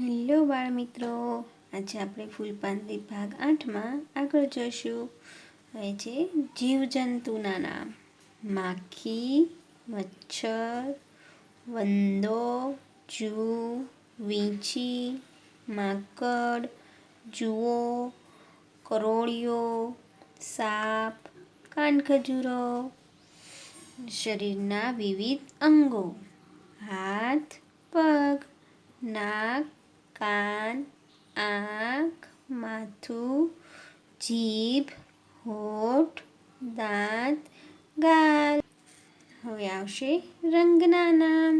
Hello બાળ મિત્રો આજે આપણે ફૂલપાંદરી ભાગ આઠમાં આગળ જોઈશું. હવે છે જીવજંતુના નામ. માખી, મચ્છર, વંદો જૂ વીંછી, માકડ, જુઓ, કરોળિયો, સાપ, કાનખજૂરો. શરીરના વિવિધ અંગો. હાથ, પગ, નાક કાન આંખ માથું જીભ હોઠ દાંત ગાલ હવે આવશે રંગના નામ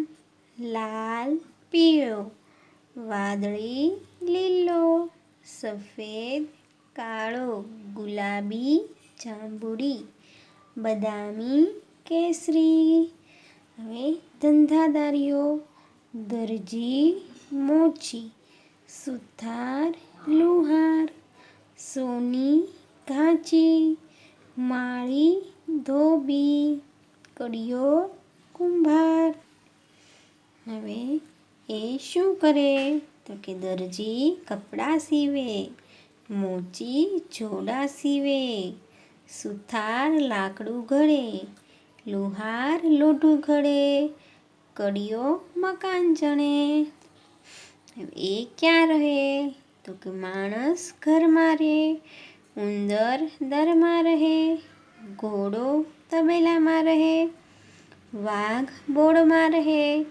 લાલ પીળો વાદળી લીલો સફેદ કાળો ગુલાબી જાંબુડી બદામી કેસરી હવે ધંધાદારીઓ દરજી મોચી સુથાર, લુહાર, સોની, ઘાંચી, માળી, ધોબી, કડિયો, કુંભાર. હવે એ શું કરે? તો કે દરજી કપડાં સીવે, મોચી જોડા સીવે, સુથાર લાકડું ઘડે, લુહાર લોઢું ઘડે, કડિયો મકાન જણે. એ ક્યાં રહે? તો કે માણસ ઘરમાં રહે, ઉંદર દરમાં રહે, ઘોડો તબેલામાં રહે, વાઘ બોળમાં રહે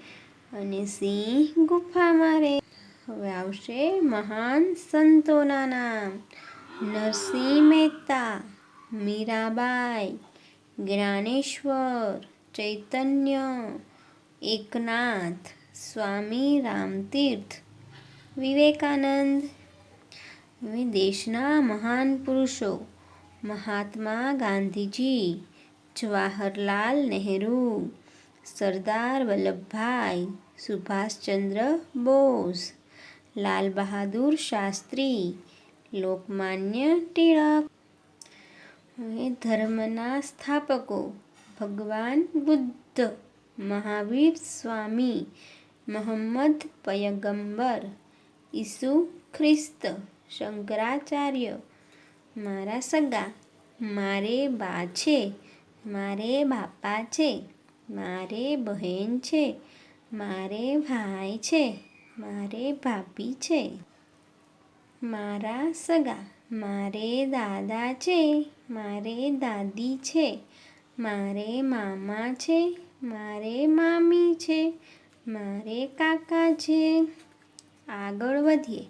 અને સિંહ ગુફામાં રહે. હવે આવશે મહાન સંતોના નામ. નરસિંહ મહેતા, મીરાબાઈ, જ્ઞાનેશ્વર, ચૈતન્ય, એકનાથ, સ્વામી રામતીર્થ વિવેકાનંદ. દેશના મહાન પુરુષો, મહાત્મા ગાંધીજી, જવાહરલાલ નહેરુ, સરદાર વલ્લભભાઈ સુભાષચંદ્ર બોઝ, લાલ બહાદુર શાસ્ત્રી, લોકમાન્ય ટિળક ધર્મના સ્થાપકો, ભગવાન બુદ્ધ, મહાવીર સ્વામી, મોહમ્મદ પયગંબર. ઈસુ ખ્રિસ્ત. શંકરાચાર્ય, મારા સગા, મારે બા છે, મારે બાપા છે, મારે બહેન છે, મારે ભાઈ છે, મારે ભાભી છે. મારા સગા, મારે દાદા છે, મારે દાદી છે, મારે મામા છે, મારે મામી છે, મારે કાકા છે આગળ વધીએ.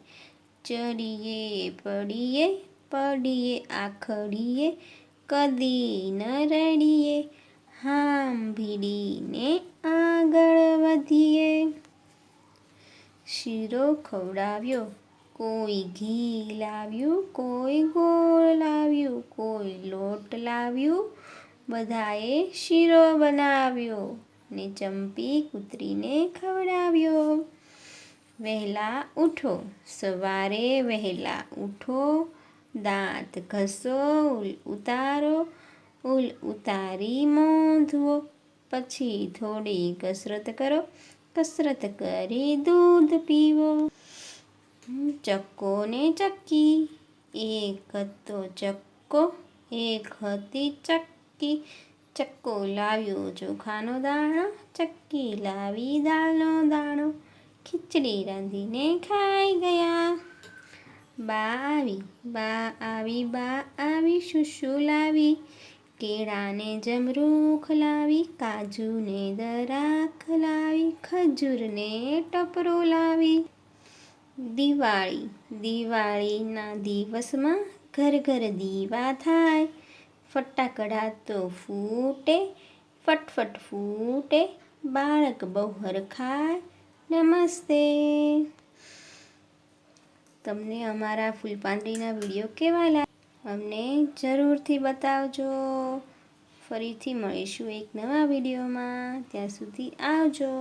ચડીએ, પડીએ પડીએ, આખડીએ, કદી ન રડીએ. હાંભીડીને આગળ વધીએ. શીરો ખવડાવ્યો, કોઈ ઘી લાવ્યું, કોઈ ગોળ લાવ્યું, કોઈ લોટ લાવ્યું. બધાએ શીરો બનાવ્યો ને ચંપી કૂતરીને ખવડાવ્યો. વહેલા ઉઠો. સવારે વહેલા ઉઠો. દાંત ઘસો, ઉલ ઉતારો. ઉલ ઉતારી મોંધવો. પછી થોડી કસરત કરો. કસરત કરી દૂધ પીવો. ચક્કો ને ચક્કી. એક હતો ચક્કો, એક હતી ચક્કી. ચક્કો લાવ્યો ચોખાનો દાણો, ચક્કી લાવી દાળનો દાણો. ખીચડી રાંધીને ખાઈ ગયા. બા આવી બા આવી બા આવી, શુશુ લાવી, કેળાને જમરૂખ લાવી, કાજુને દરાખ લાવી, ખજૂરને ટપરો લાવી. દિવાળી, દિવાળીના દિવસમાં ઘર ઘર દીવા થાય. ફટાકડા તો ફૂટે, ફટફટ ફૂટે, બાળક બહુ હરખાય નમસ્તે. તમને અમારા ફૂલપાંદડીના વીડિયો કેવા લાગે, અમને જરૂરથી બતાવજો. ફરીથી મળીશું એક નવા વિડીયોમાં. ત્યાં સુધી આવજો.